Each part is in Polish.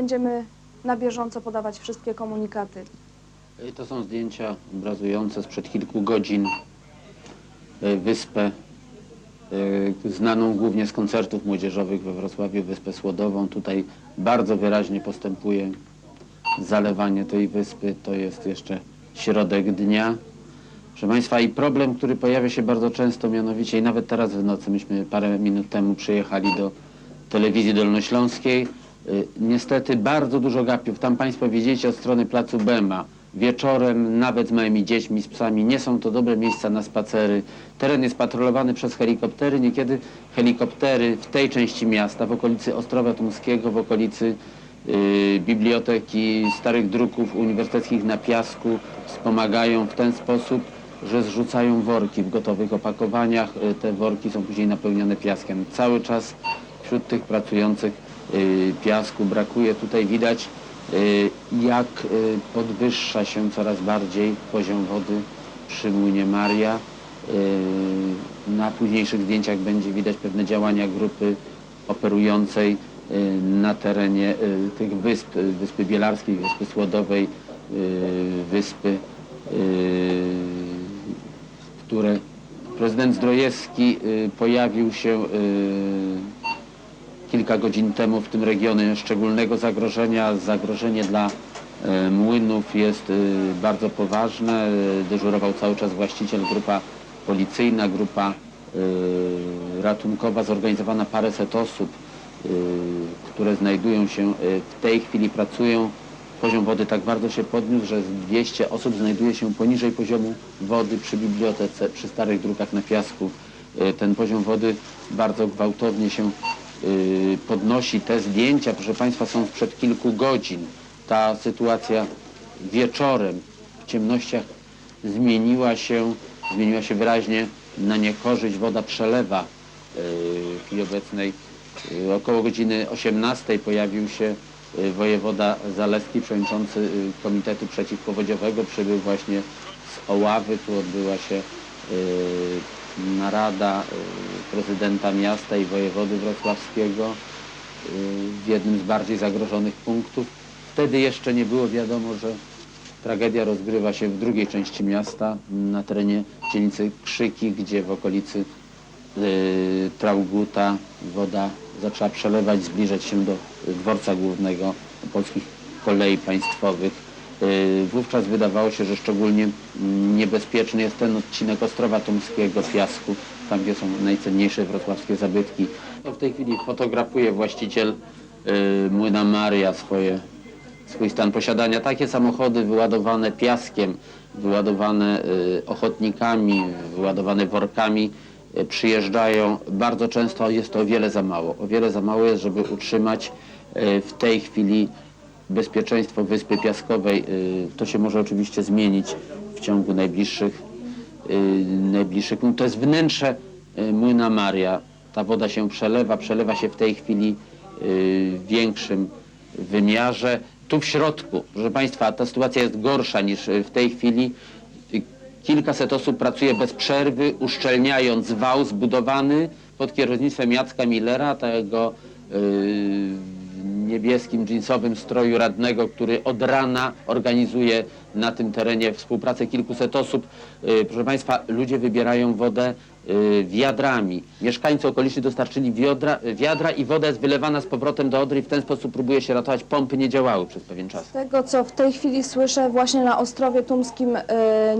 Będziemy na bieżąco podawać wszystkie komunikaty. Y, To są zdjęcia obrazujące sprzed kilku godzin y, wyspę, y, znaną głównie z koncertów młodzieżowych we Wrocławiu, Wyspę Słodową. Tutaj bardzo wyraźnie postępuje zalewanie tej wyspy. To jest jeszcze środek dnia. Proszę Państwa, i problem, który pojawia się bardzo często, mianowicie i nawet teraz w nocy, myśmy parę minut temu przyjechali do telewizji dolnośląskiej. Y, Niestety bardzo dużo gapiów. Tam Państwo widzicie od strony placu Bema. Wieczorem, nawet z małymi dziećmi, z psami, nie są to dobre miejsca na spacery. Teren jest patrolowany przez helikoptery. Niekiedy helikoptery w tej części miasta, w okolicy Ostrowa Tumskiego, w okolicy y, biblioteki, starych druków uniwersyteckich na piasku wspomagają w ten sposób, że zrzucają worki w gotowych opakowaniach. Y, Te worki są później napełnione piaskiem. Cały czas wśród tych pracujących piasku brakuje. Tutaj widać, y, jak y, podwyższa się coraz bardziej poziom wody przy młynie Maria. Y, Na późniejszych zdjęciach będzie widać pewne działania grupy operującej y, na terenie y, tych wysp, y, Wyspy Bielarskiej, Wyspy Słodowej, y, Wyspy, y, które prezydent Zdrojewski y, pojawił się y, kilka godzin temu w tym regionie szczególnego zagrożenia. Zagrożenie dla e, młynów jest e, bardzo poważne. E, Dyżurował cały czas właściciel, grupa policyjna, grupa ratunkowa, zorganizowana paręset osób, które znajdują się w tej chwili, pracują. Poziom wody tak bardzo się podniósł, że 200 osób znajduje się poniżej poziomu wody przy bibliotece, przy starych drukach na piasku. Ten poziom wody bardzo gwałtownie się podnosi. Te zdjęcia, proszę Państwa, są sprzed kilku godzin. Ta sytuacja wieczorem w ciemnościach zmieniła się, zmieniła się wyraźnie na niekorzyść. Woda przelewa y, w chwili obecnej. Y, Około godziny 18 pojawił się y, wojewoda Zaleski, przewodniczący y, Komitetu Przeciwpowodziowego. Przybył właśnie z Oławy. Tu odbyła się y, narada y, prezydenta miasta i wojewody wrocławskiego y, w jednym z bardziej zagrożonych punktów. Wtedy jeszcze nie było wiadomo, że tragedia rozgrywa się w drugiej części miasta, na terenie dzielnicy Krzyki, gdzie w okolicy y, Trauguta woda zaczęła przelewać, zbliżać się do dworca głównego polskich kolei państwowych. Y, Wówczas wydawało się, że szczególnie mm, niebezpieczny jest ten odcinek Ostrowa Tumskiego, Piasku, tam gdzie są najcenniejsze wrocławskie zabytki. To w tej chwili fotografuje właściciel y, Młyna Maria swoje, swój stan posiadania. Takie samochody wyładowane piaskiem, wyładowane y, ochotnikami, wyładowane workami przyjeżdżają bardzo często, jest to o wiele za mało. O wiele za mało jest, żeby utrzymać w tej chwili bezpieczeństwo Wyspy Piaskowej. y, To się może oczywiście zmienić w ciągu najbliższych, y, najbliższych minut. To jest wnętrze y, Młyna Maria. Ta woda się przelewa, przelewa się w tej chwili w większym wymiarze. Tu w środku, proszę Państwa, ta sytuacja jest gorsza niż w tej chwili. Kilkaset osób pracuje bez przerwy, uszczelniając wał zbudowany pod kierownictwem Jacka Millera, tego yy, niebieskim jeansowym stroju radnego, który od rana organizuje na tym terenie współpracę kilkuset osób. Yy, Proszę Państwa, ludzie wybierają wodę wiadrami. Mieszkańcy okoliczni dostarczyli wiodra, wiadra i woda jest wylewana z powrotem do Odry i w ten sposób próbuje się ratować. Pompy nie działały przez pewien czas. Z tego, co w tej chwili słyszę, właśnie na Ostrowie Tumskim e,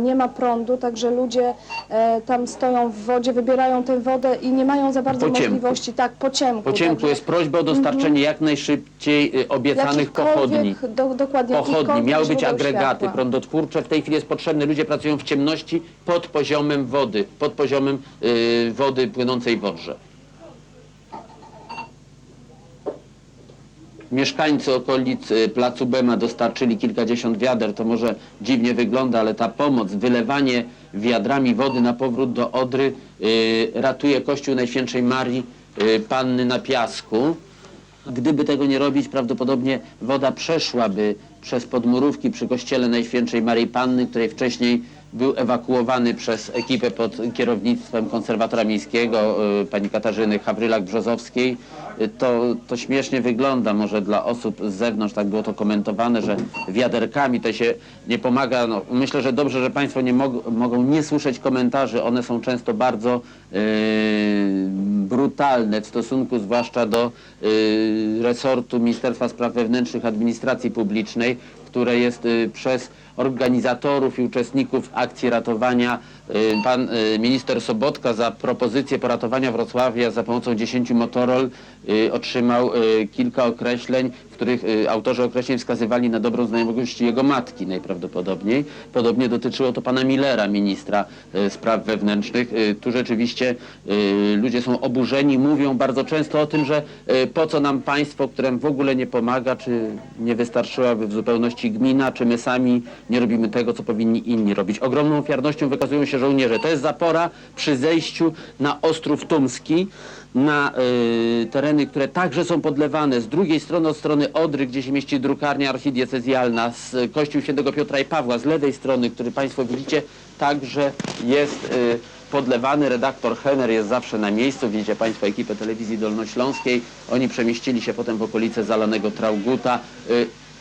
nie ma prądu, także ludzie e, tam stoją w wodzie, wybierają tę wodę i nie mają za bardzo Po ciemku. możliwości, tak, po ciemku. Po ciemku także jest prośba o dostarczenie jak najszybciej y, obiecanych pochodni. Do, dokładnie, Pochodni, jakichkolwiek miały być źródeł agregaty światła. prądotwórcze. W tej chwili jest potrzebne, ludzie pracują w ciemności pod poziomem wody, pod poziomem y, wody płynącej w. Mieszkańcy okolic y, Placu Bema dostarczyli kilkadziesiąt wiader, to może dziwnie wygląda, ale ta pomoc, wylewanie wiadrami wody na powrót do Odry y, ratuje Kościół Najświętszej Marii y, Panny na Piasku. Gdyby tego nie robić, prawdopodobnie woda przeszłaby przez podmurówki przy kościele Najświętszej Maryi Panny, której wcześniej był ewakuowany przez ekipę pod kierownictwem konserwatora miejskiego, y, pani Katarzyny Hawrylak-Brzozowskiej. Y, To, to śmiesznie wygląda, może dla osób z zewnątrz tak było to komentowane, że wiaderkami to się nie pomaga. No, myślę, że dobrze, że Państwo nie mog mogą nie słyszeć komentarzy. One są często bardzo y, brutalne w stosunku zwłaszcza do y, resortu Ministerstwa Spraw Wewnętrznych Administracji Publicznej, które jest y, przez organizatorów i uczestników akcji ratowania. Y, Pan y, minister Sobotka za propozycję poratowania Wrocławia za pomocą 10 Motorol y, otrzymał kilka określeń, w których autorzy określeń wskazywali na dobrą znajomość jego matki najprawdopodobniej. Podobnie dotyczyło to pana Millera, ministra spraw wewnętrznych. Tu rzeczywiście ludzie są oburzeni, mówią bardzo często o tym, że po co nam państwo, którym w ogóle nie pomaga, czy nie wystarczyłaby w zupełności gmina, czy my sami nie robimy tego, co powinni inni robić. Ogromną ofiarnością wykazują się żołnierze. To jest zapora przy zejściu na Ostrów Tumski, na y, tereny, które także są podlewane. Z drugiej strony, od strony Odry, gdzie się mieści drukarnia archidiecezjalna, z Kościół Świętego Piotra i Pawła, z lewej strony, który Państwo widzicie, także jest y, podlewany. Redaktor Henner jest zawsze na miejscu. Widzicie Państwo ekipę telewizji dolnośląskiej. Oni przemieścili się potem w okolice zalanego Trauguta.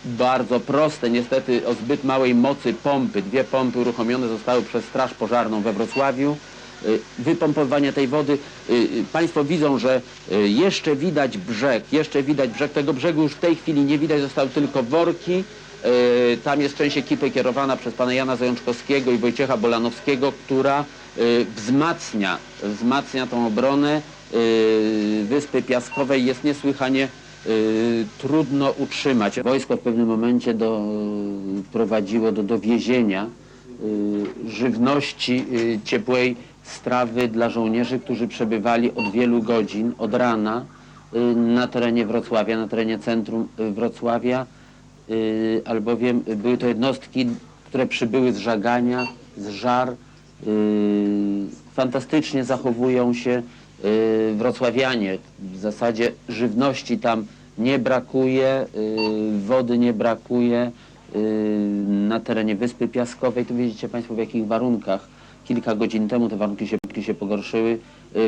Bardzo proste, niestety o zbyt małej mocy pompy. Dwie pompy uruchomione zostały przez Straż Pożarną we Wrocławiu. Y, Wypompowanie tej wody. Y, y, Państwo widzą, że jeszcze widać brzeg, jeszcze widać brzeg. Tego brzegu już w tej chwili nie widać, zostały tylko worki. Tam jest część ekipy kierowana przez pana Jana Zajączkowskiego i Wojciecha Bolanowskiego, która wzmacnia, wzmacnia tą obronę Wyspy Piaskowej. Jest niesłychanie trudno utrzymać. Wojsko w pewnym momencie do, prowadziło do dowiezienia y, żywności, y, ciepłej strawy dla żołnierzy, którzy przebywali od wielu godzin, od rana y, na terenie Wrocławia, na terenie centrum y, Wrocławia, y, albowiem były to jednostki, które przybyły z żagania, z żar, y, fantastycznie zachowują się y, wrocławianie. W zasadzie żywności tam nie brakuje, y, wody nie brakuje y, na terenie Wyspy Piaskowej. Tu widzicie Państwo w jakich warunkach. Kilka godzin temu te warunki się, się pogorszyły.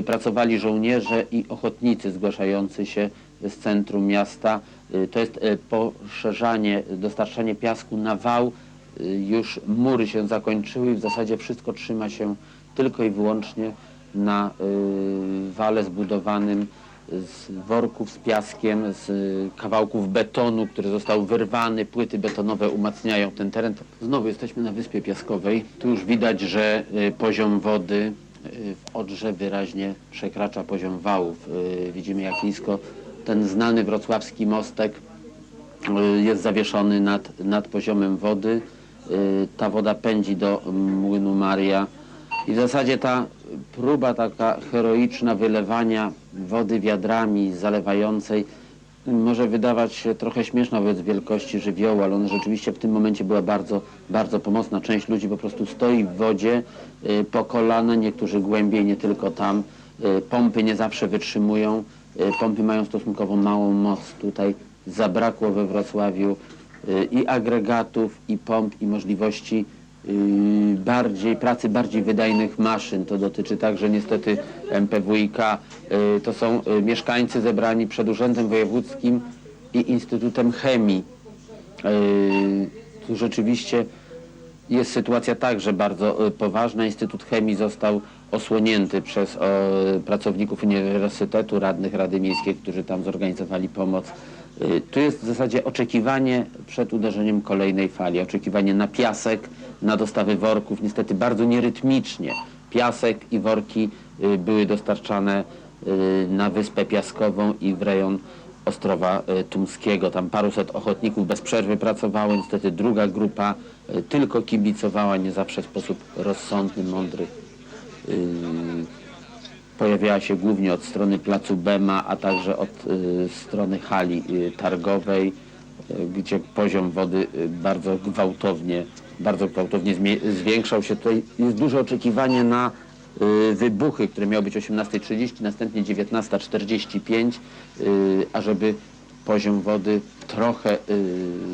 Pracowali żołnierze i ochotnicy zgłaszający się z centrum miasta. To jest poszerzanie, dostarczanie piasku na wał. Już mury się zakończyły w zasadzie wszystko trzyma się tylko i wyłącznie na y, wale zbudowanym z worków z piaskiem, z kawałków betonu, który został wyrwany, płyty betonowe umacniają ten teren. Znowu jesteśmy na Wyspie Piaskowej. Tu już widać, że y, poziom wody y, w Odrze wyraźnie przekracza poziom wałów. Widzimy jak nisko ten znany wrocławski mostek jest zawieszony nad, nad poziomem wody. Ta woda pędzi do młynu Maria. I w zasadzie ta próba taka heroiczna wylewania wody wiadrami zalewającej może wydawać się trochę śmieszna wobec wielkości żywiołu, ale ona rzeczywiście w tym momencie była bardzo, bardzo pomocna. Część ludzi po prostu stoi w wodzie y, po kolana, niektórzy głębiej, nie tylko tam. Y, Pompy nie zawsze wytrzymują. Y, Pompy mają stosunkowo małą moc. Tutaj zabrakło we Wrocławiu i agregatów, i pomp, i możliwości bardziej, pracy bardziej wydajnych maszyn. To dotyczy także niestety MPWiK. Y, To są y, mieszkańcy zebrani przed Urzędem Wojewódzkim i Instytutem Chemii. Y, Tu rzeczywiście jest sytuacja także bardzo y, poważna. Instytut Chemii został osłonięty przez pracowników Uniwersytetu, radnych Rady Miejskiej, którzy tam zorganizowali pomoc. Y, Tu jest w zasadzie oczekiwanie przed uderzeniem kolejnej fali, oczekiwanie na piasek, na dostawy worków, niestety bardzo nierytmicznie. Piasek i worki y, były dostarczane y, na Wyspę Piaskową i w rejon Ostrowa Tumskiego. Tam paruset ochotników bez przerwy pracowało. Niestety druga grupa tylko kibicowała, nie zawsze w sposób rozsądny, mądry. Pojawiała się głównie od strony placu Bema, a także od y, strony hali y, targowej, y, gdzie poziom wody bardzo gwałtownie, bardzo gwałtownie zwiększał się. Tutaj jest duże oczekiwanie na wybuchy, które miały być o 18.30, następnie 19.45, y, ażeby poziom wody trochę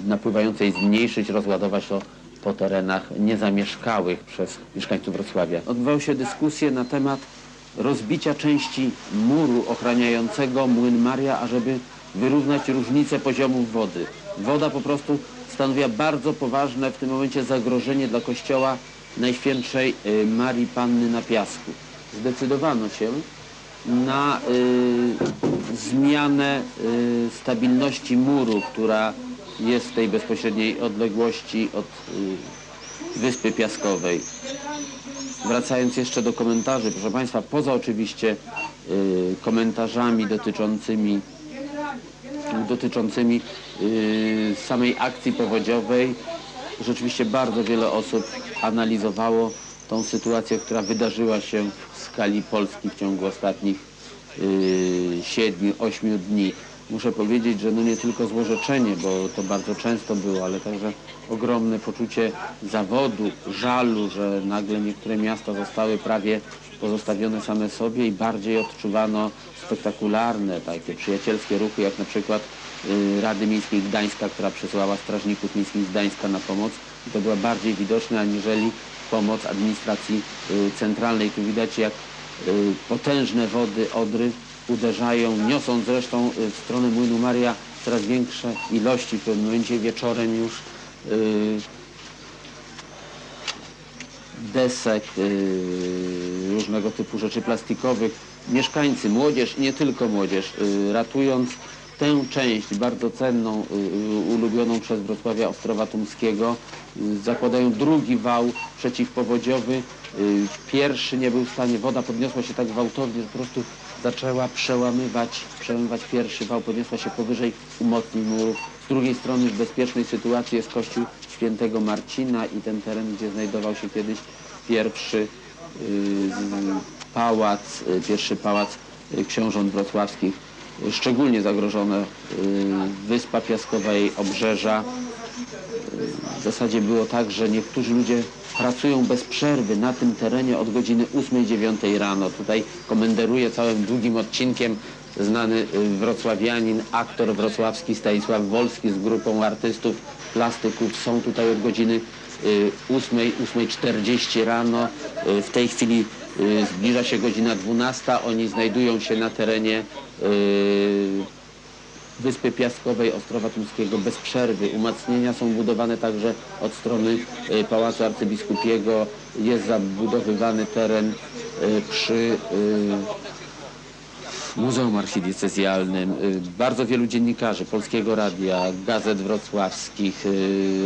napływającej zmniejszyć, rozładować to po terenach niezamieszkałych przez mieszkańców Wrocławia. Odbywały się dyskusje na temat rozbicia części muru ochraniającego młyn Maria, ażeby wyrównać różnicę poziomów wody. Woda po prostu stanowiła bardzo poważne w tym momencie zagrożenie dla kościoła Najświętszej y, Marii Panny na Piasku. Zdecydowano się na y, zmianę y, stabilności muru, która jest w tej bezpośredniej odległości od y, Wyspy Piaskowej. Wracając jeszcze do komentarzy, proszę Państwa, poza oczywiście y, komentarzami dotyczącymi, dotyczącymi y, samej akcji powodziowej, rzeczywiście bardzo wiele osób analizowało tą sytuację, która wydarzyła się w skali Polski w ciągu ostatnich y, 7-8 dni. Muszę powiedzieć, że no nie tylko złorzeczenie, bo to bardzo często było, ale także ogromne poczucie zawodu, żalu, że nagle niektóre miasta zostały prawie pozostawione same sobie i bardziej odczuwano spektakularne, takie przyjacielskie ruchy, jak na przykład y, Rady Miejskiej Gdańska, która przysłała strażników miejskich z Gdańska na pomoc. I to była bardziej widoczne aniżeli pomoc administracji y, centralnej. Tu widać jak y, potężne wody Odry uderzają, niosą zresztą y, w stronę młynu Maria coraz większe ilości. W pewnym momencie wieczorem już y, desek, y, różnego typu rzeczy plastikowych. Mieszkańcy, młodzież nie tylko młodzież, ratując tę część bardzo cenną, ulubioną przez Wrocławia Ostrowa Tumskiego, zakładają drugi wał przeciwpowodziowy. Pierwszy nie był w stanie, woda podniosła się tak gwałtownie, że po prostu zaczęła przełamywać, przełamywać pierwszy wał, podniosła się powyżej umocnień murów. Z drugiej strony w bezpiecznej sytuacji jest kościół świętego Marcina i ten teren, gdzie znajdował się kiedyś pierwszy y, pałac, y, pierwszy pałac y, książąt wrocławskich, szczególnie zagrożone y, Wyspa Piaskowa, jej obrzeża. W zasadzie było tak, że niektórzy ludzie pracują bez przerwy na tym terenie od godziny 8-9 rano. Tutaj komenderuje całym długim odcinkiem znany y, wrocławianin, aktor wrocławski Stanisław Wolski z grupą artystów, plastyków. Są tutaj od godziny y, 8, 8.40 rano. Y, W tej chwili y, zbliża się godzina 12. Oni znajdują się na terenie y, Wyspy Piaskowej, Ostrowa Tumskiego bez przerwy. Umacnienia są budowane także od strony y, Pałacu Arcybiskupiego. Jest zabudowywany teren y, przy y, Muzeum Archidiecezjalnym. Bardzo wielu dziennikarzy Polskiego Radia, gazet wrocławskich,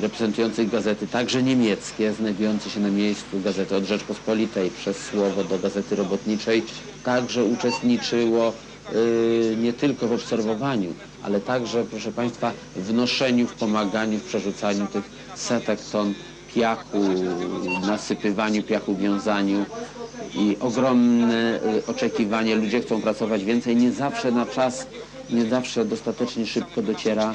reprezentujących gazety, także niemieckie, znajdujące się na miejscu, gazety od Rzeczpospolitej przez Słowo do Gazety Robotniczej, także uczestniczyło nie tylko w obserwowaniu, ale także, proszę Państwa, w noszeniu, w pomaganiu, w przerzucaniu tych setek ton piachu, nasypywaniu piachu, wiązaniu i ogromne y, oczekiwanie. Ludzie chcą pracować więcej, nie zawsze na czas, nie zawsze dostatecznie szybko dociera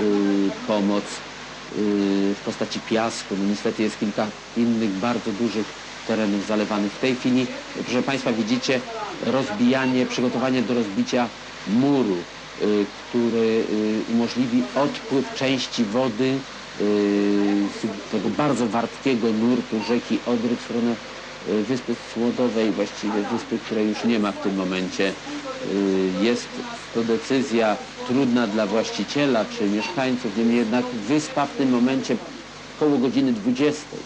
y, pomoc y, w postaci piasku. No niestety jest kilka innych bardzo dużych terenów zalewanych. W tej chwili, proszę Państwa, widzicie rozbijanie, przygotowanie do rozbicia muru, który y, umożliwi odpływ części wody z tego bardzo wartkiego nurtu rzeki Odry w stronę y, Wyspy Słodowej, właściwie wyspy, której już nie ma w tym momencie. Y, Jest to decyzja trudna dla właściciela czy mieszkańców, niemniej jednak wyspa w tym momencie koło godziny 20.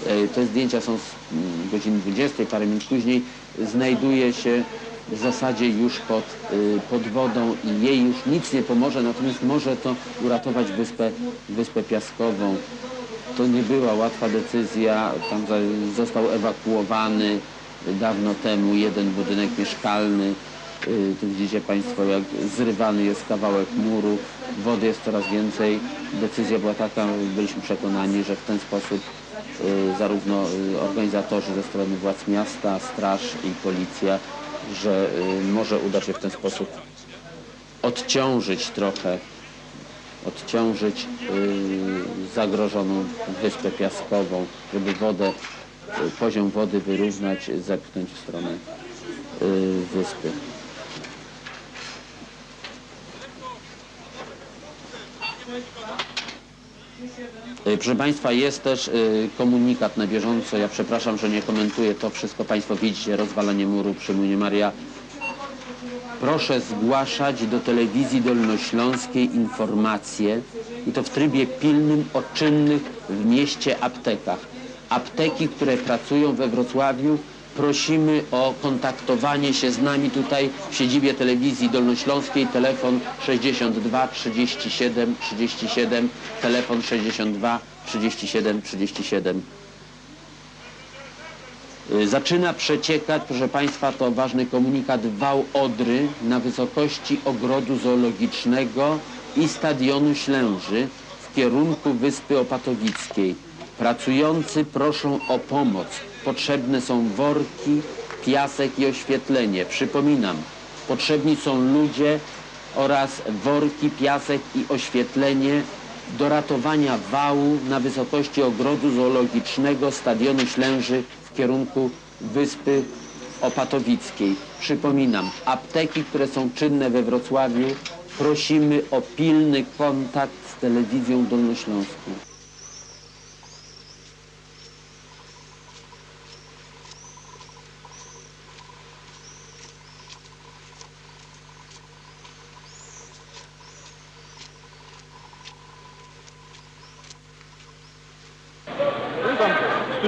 E, Te zdjęcia są z mm, godziny 20, parę minut później. Znajduje się w zasadzie już pod, y, pod wodą i jej już nic nie pomoże, natomiast może to uratować wyspę, wyspę piaskową. To nie była łatwa decyzja, tam został ewakuowany dawno temu jeden budynek mieszkalny. Y, Tu widzicie Państwo, jak zrywany jest kawałek muru, wody jest coraz więcej. Decyzja była taka, byliśmy przekonani, że w ten sposób y, zarówno organizatorzy ze strony władz miasta, straż i policja, że y, może uda się w ten sposób odciążyć trochę, odciążyć y, zagrożoną wyspę piaskową, żeby wodę, y, poziom wody wyrównać, zepchnąć w stronę wyspy. Y, Proszę Państwa, jest też y, komunikat na bieżąco. Ja przepraszam, że nie komentuję to wszystko. Państwo widzicie, rozwalanie muru przy Młynie Maria. Proszę zgłaszać do telewizji dolnośląskiej informacje i to w trybie pilnym o czynnych w mieście aptekach. Apteki, które pracują we Wrocławiu, prosimy o kontaktowanie się z nami tutaj w siedzibie telewizji dolnośląskiej. Telefon 62 37 37, telefon 62 37 37. Y, Zaczyna przeciekać, proszę Państwa, to ważny komunikat, wał Odry na wysokości ogrodu zoologicznego i stadionu Ślęży w kierunku Wyspy Opatowickiej. Pracujący proszą o pomoc. Potrzebne są worki, piasek i oświetlenie. Przypominam, potrzebni są ludzie oraz worki, piasek i oświetlenie do ratowania wału na wysokości ogrodu zoologicznego stadionu Ślęży w kierunku Wyspy Opatowickiej. Przypominam, apteki, które są czynne we Wrocławiu, prosimy o pilny kontakt z telewizją dolnośląską.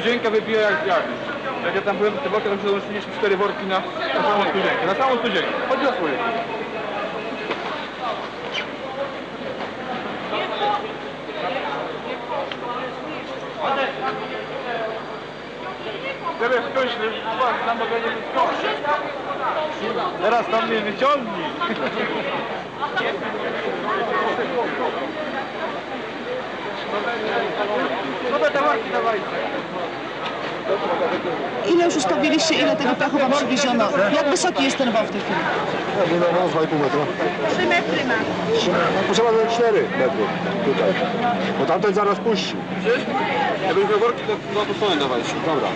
Studzienka wypija jak jak. Jak ja tam byłem, to worki, to załączyliśmy cztery worki na, na samą studzienkę. Na samą studzienkę. Chodź na swoje. Teraz ktoś. Teraz tam mnie wyciągnij. No te worki dawajcie. Ile już ustawiliście, ile tego piachu wam przywieziono? Jak wysoki jest ten wał w tej chwili? Nie no, no, 2,5 metra. 3 metry ma. Potrzeba nawet 4 metry tutaj. Bo tamten zaraz puści. Jakbyśmy worki do, do strony dawajcie. Dobra,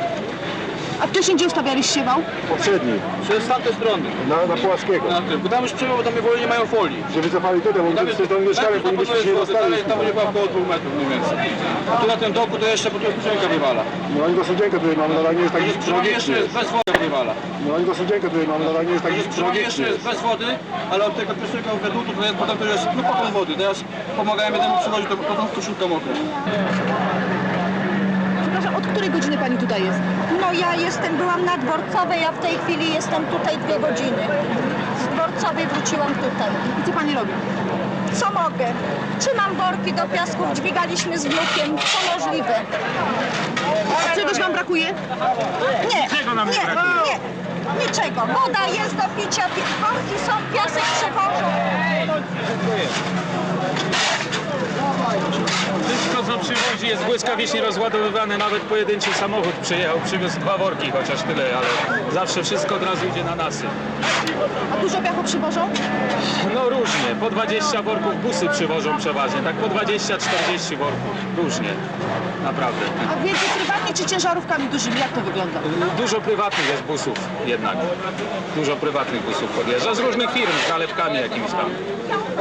A wcześniej gdzie ustawialiście wał? poprzedni, Przez tamte strony. na, na Płaskiego. Na tym. Bo tam już przyjmą, bo tam wolni nie mają folii. Że wycofali tutaj, bo Tam my jest, z tą mieszkamy, tam powinniśmy się nie dostali. dalej, tam będzie chyba około 2 metrów mniej więcej. A tu na tym doku to jeszcze po prostu studzienka wywala. No oni do sądzienka tutaj mamy, ale nie jest taki Drugi jeszcze jest bez wody wywala. No oni do sądzienka tutaj mamy, ale nie jest taki Drugi jeszcze jest bez wody, ale od tego pierwszego wiaduktu to jest potem to jest no potem wody. Teraz pomagałem jednemu przywozić to po prostu koszulka mokra. Której godziny pani tutaj jest? No ja jestem, byłam na Dworcowej, a w tej chwili jestem tutaj dwie godziny. Z Dworcowej wróciłam tutaj. I co pani robi? Co mogę? Trzymam worki do piasków, dźwigaliśmy z wnukiem, co możliwe. A czegoś wam brakuje? Nie, nie, nie, niczego. Woda jest do picia, pi- worki są, piasek przewożą. Wszystko co przywozi jest błyskawicznie rozładowywane, nawet pojedynczy samochód przyjechał, przywiózł dwa worki chociaż tyle, ale Zawsze wszystko od razu idzie na nasyp. A dużo piachu przywożą? No różnie, po 20 worków busy przywożą przeważnie, tak po 20-40 worków, różnie, naprawdę. A więcej prywatnie czy ciężarówkami dużymi? Jak to wygląda? Dużo prywatnych jest busów jednak, dużo prywatnych busów podjeżdża z różnych firm, z nalewkami jakimiś tam.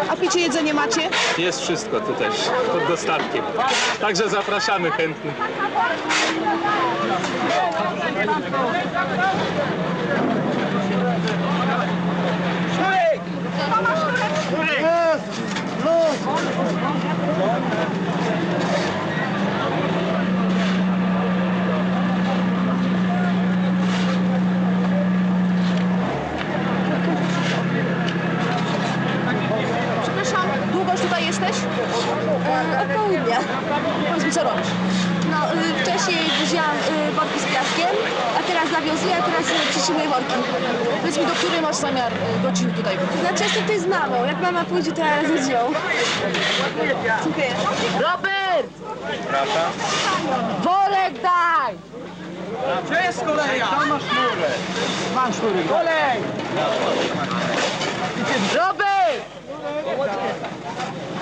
A picie, jedzenie macie? Jest wszystko tutaj pod dostatkiem, także zapraszamy chętnych. Przepraszam, długo już tutaj jesteś? Od południa. Powiedz mi, co robisz? No, y, wcześniej woziłam y, worki z piaskiem, a teraz nawiązuję, a teraz y, przytrzymuję worki. Powiedz mi, do której masz zamiar y, godziny tutaj być? Znaczy jestem tutaj z mamą. Jak mama pójdzie, to ja razem z nią. Dziękuję. Robert! Worek daj! Gdzie jest kolejka? Tam masz sznurek. Mam sznurek. Kolej! Robert!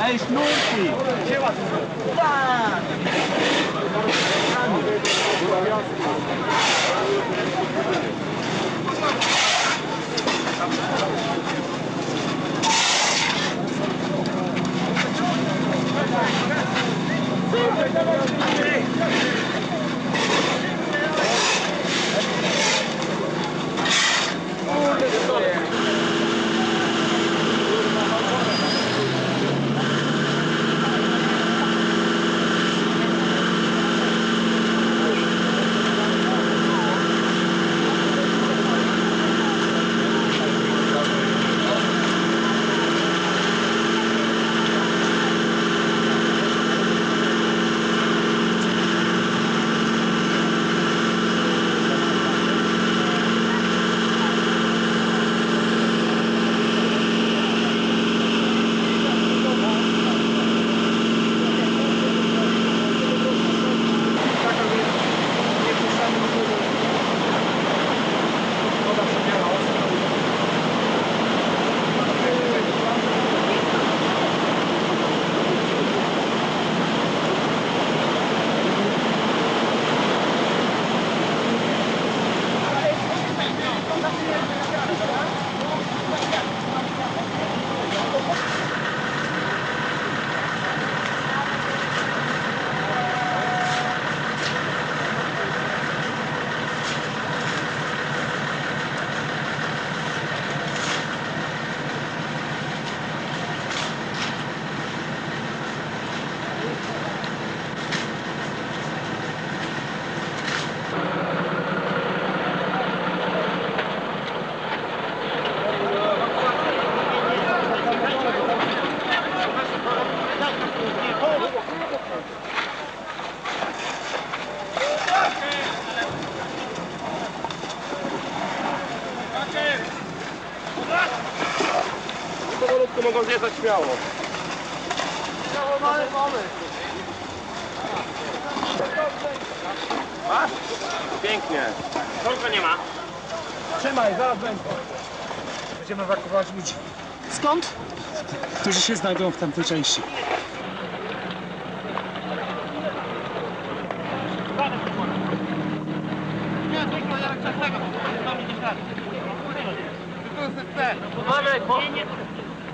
Ej, sznurki! Powolutku mogą zjeżdżać śmiało. Masz? Pięknie. Kogo nie ma? Trzymaj, zaraz będę. Będziemy ewakuować ludzi, Skąd? którzy się znajdują w tamtej części.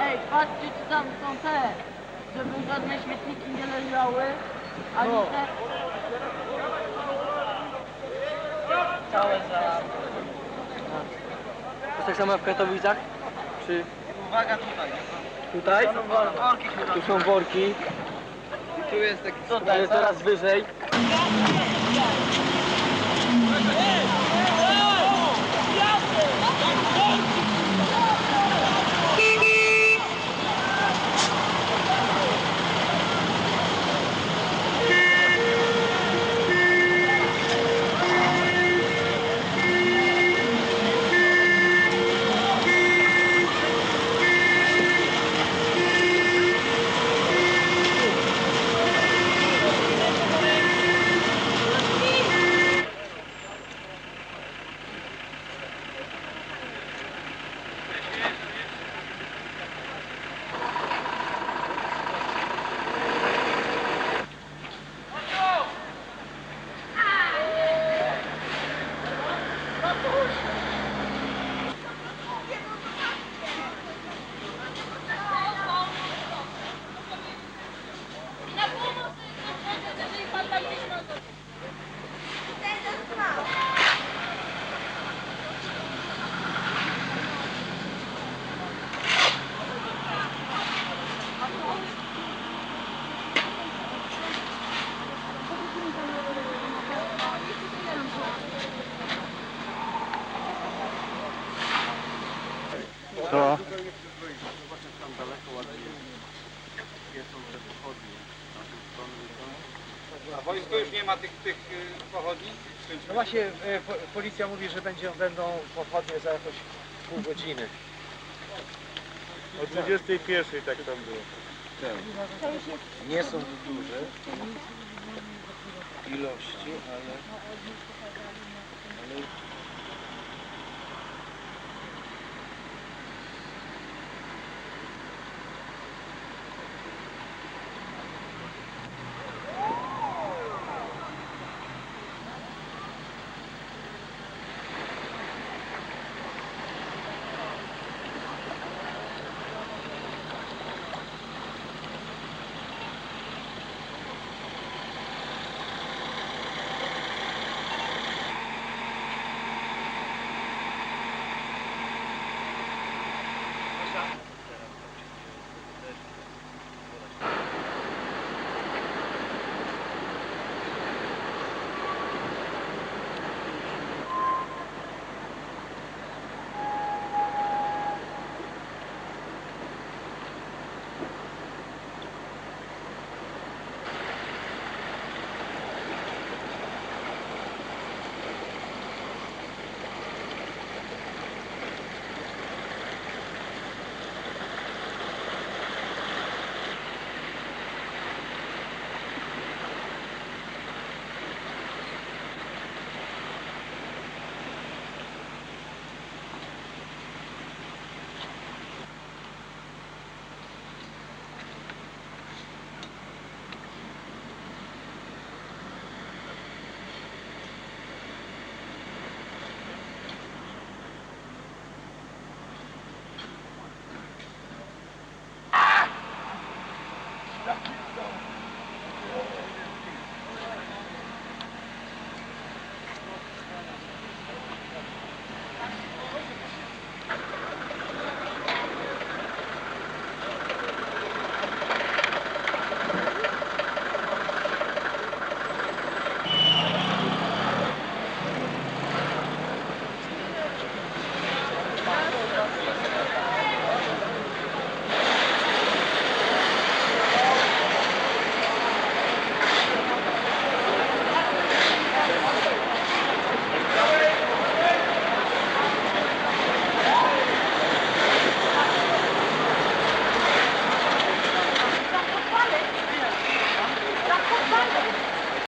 Ej, patrzcie, czy tam są te, żeby żadne śmietniki nie leżały, ani te... Jest tak samo w Katowicach? Czy... Uwaga tutaj. Tutaj? Tu są worki. Tu jest taki... Tutaj jest teraz wyżej. Wojsko już nie ma tych, tych y, pochodni? No właśnie, e, po, policja mówi, że będzie, będą pochodnie za jakoś pół godziny. O 21 tak tam było. Nie są duże ilości, ale